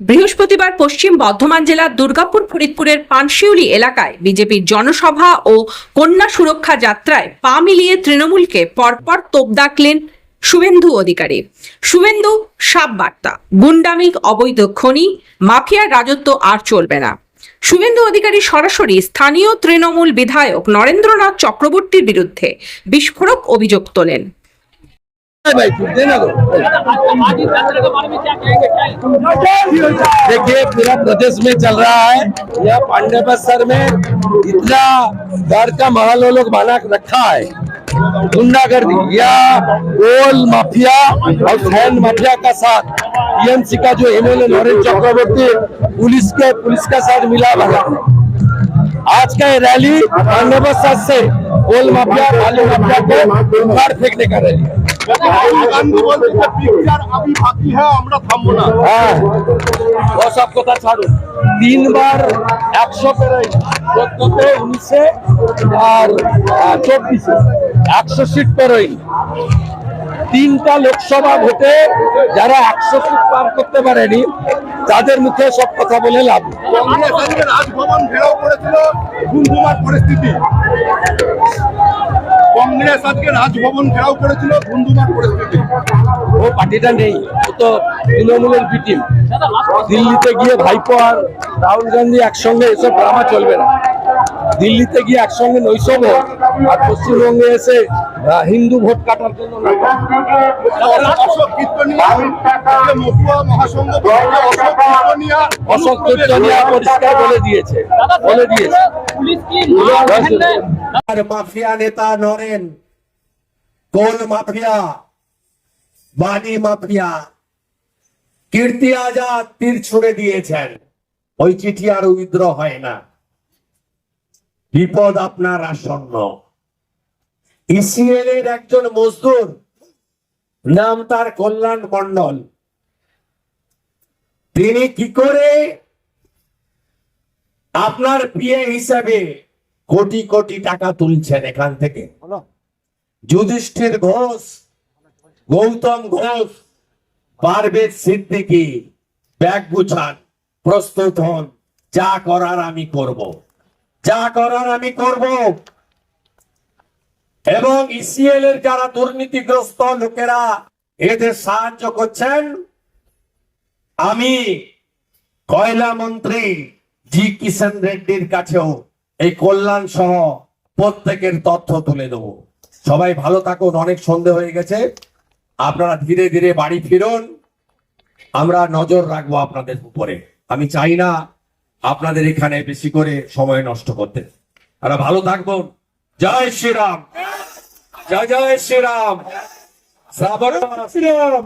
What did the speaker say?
বৃহস্পতিবার পশ্চিম বর্ধমান জেলার দুর্গাপুর ফরিদপুরের পানশিউলি এলাকায় বিজেপির জনসভা ও কন্যা সুরক্ষা যাত্রায় পা মিলিয়ে তৃণমূলকে পরপর তোপ দাগলেন শুভেন্দু অধিকারী। শুভেন্দু, সাপ বার্তা। গুন্ডামিক, অবৈধ খনি, মাফিয়ার রাজত্ব আর চলবে না। শুভেন্দু অধিকারী সরাসরি স্থানীয় তৃণমূল বিধায়ক নরেন্দ্রনাথ চক্রবর্তীর বিরুদ্ধে বিস্ফোরক অভিযোগ তোলেন। देखिए, पूरा प्रदेश में चल रहा है। यह पांडे बस्तर में इतना डर का माहौल लोग बना रखा है। गुंडागर्दी, या गोल माफिया और फ़ैन माफिया का साथ। टीएमसी का जो एमएलए नरेंद्र चक्रवर्ती पुलिस के, पुलिस का साथ मिला भगा आज का रैली पांडे बस्तर से गोल माफिया बालू माफिया को फेंकने का रैली হ্যাঁ। হ্যাঁ ওসব কথা ছাড়ুন তিনবার একশো পেরোই চোদ্দতে উনিশে আর চব্বিশে। একশো সিট পেরোই। তিনটা লোকসভা ভোটে যারা একশো সিট পার করতে পারেনি তাদের মুখে সব কথা বলে লাভ। রাজভবন ঘেরাও করেছিল পরিস্থিতি। কংগ্রেস আজকে রাজভবন ঘেরাও করেছিল পরিস্থিতি ও পার্টিটা নেই ও তো তৃণমূলের পিটিম দিল্লিতে গিয়ে ভাইপো আর রাহুল গান্ধী একসঙ্গে এসব ড্রামা চলবে না। দিল্লিতে গিয়ে একসঙ্গে নৈশব আর পশ্চিমবঙ্গে এসে হিন্দু ভোট কাটার জন্য অশোক কীর্তনিয়া পরিষ্কার বলে দিয়েছে বলে দিয়েছে। আর মাফিয়া নেতা নরেন কোল মাফিয়া বাণী মাফিয়া কীর্তি আজাদ তীর ছুড়ে দিয়েছেন। ওই চিঠি আর উইদ্র হয় না। বিপদ আপনার আসন্ন। ইসিএল এর একজন মজদুর। নাম তার কল্যাণ মন্ডল তিনি কি করে আপনার পিএ হিসাবে কোটি কোটি টাকা তুলছেন এখান থেকে। যুধিষ্ঠির ঘোষ গৌতম ঘোষ পারভেজ সিদ্দিকি ব্যাগ গুছান প্রস্তুত হন যা করার আমি করব। যা করার আমি করব। এবং ইসিএল এর যারা দুর্নীতিগ্রস্ত লোকেরা এদের সাহায্য করছেন। আমি কয়লা মন্ত্রী জি কিষান রেড্ডির কাছেও এই কল্যাণ সহ প্রত্যেকের তথ্য তুলে দেব। সবাই ভালো থাকুন, অনেক সন্ধে হয়ে গেছে। আপনারা ধীরে ধীরে বাড়ি ফিরুন। আমরা নজর রাখব আপনাদের উপরে। আমি চাই না আপনাদের এখানে বেশি করে সময় নষ্ট করতে। আর ভালো থাকবেন। জয় শ্রীরাম। জয় জয় শ্রীরাম। শ্রাবণ, শ্রীরাম।